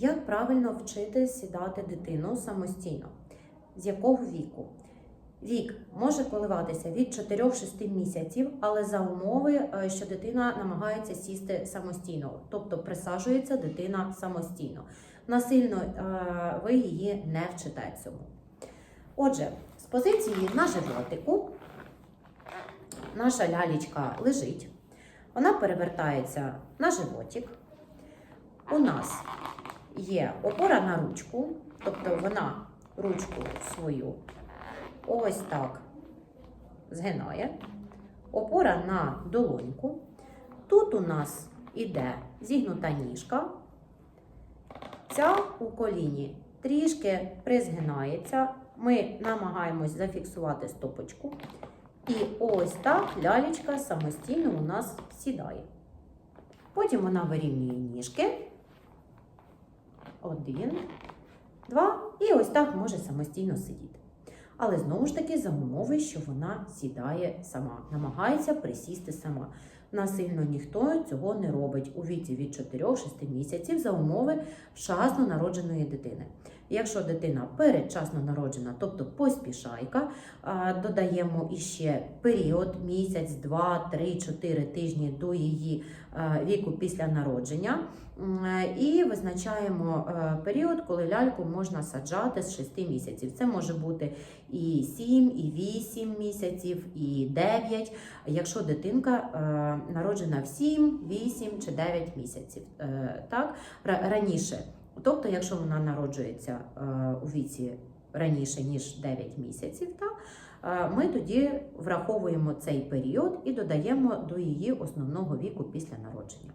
Як правильно вчити сідати дитину самостійно? З якого віку? Вік може коливатися від 4-6 місяців, але за умови, е, що дитина намагається сісти самостійно, тобто присаджується дитина самостійно. Насильно е, ви її не вчите цьому. Отже, з позиції на животику наша лялечка лежить, вона перевертається на животик. У нас є опора на ручку, тобто вона ручку свою ось так згинає. Опора на долоньку. Тут у нас іде зігнута ніжка. Ця у коліні трішки призгинається. Ми намагаємось зафіксувати стопочку. І ось так лялечка самостійно у нас сідає. Потім вона вирівнює ніжки. Один, два. І ось так може самостійно сидіти. Але знову ж таки за умови, що вона сідає сама, намагається присісти сама. Насильно ніхто цього не робить у віці від 4-6 місяців за умови вчасно народженої дитини. Якщо дитина передчасно народжена, тобто поспішайка, додаємо іще період місяць, два, три, чотири тижні до її віку після народження. І визначаємо е, період, коли ляльку можна саджати з 6 місяців. Це може бути і 7, і 8 місяців, і 9, якщо дитинка е, народжена в 7, 8 чи 9 місяців. Е, так, Ра- раніше. Тобто, якщо вона народжується е, у віці раніше, ніж 9 місяців, так, ми тоді враховуємо цей період і додаємо до її основного віку після народження.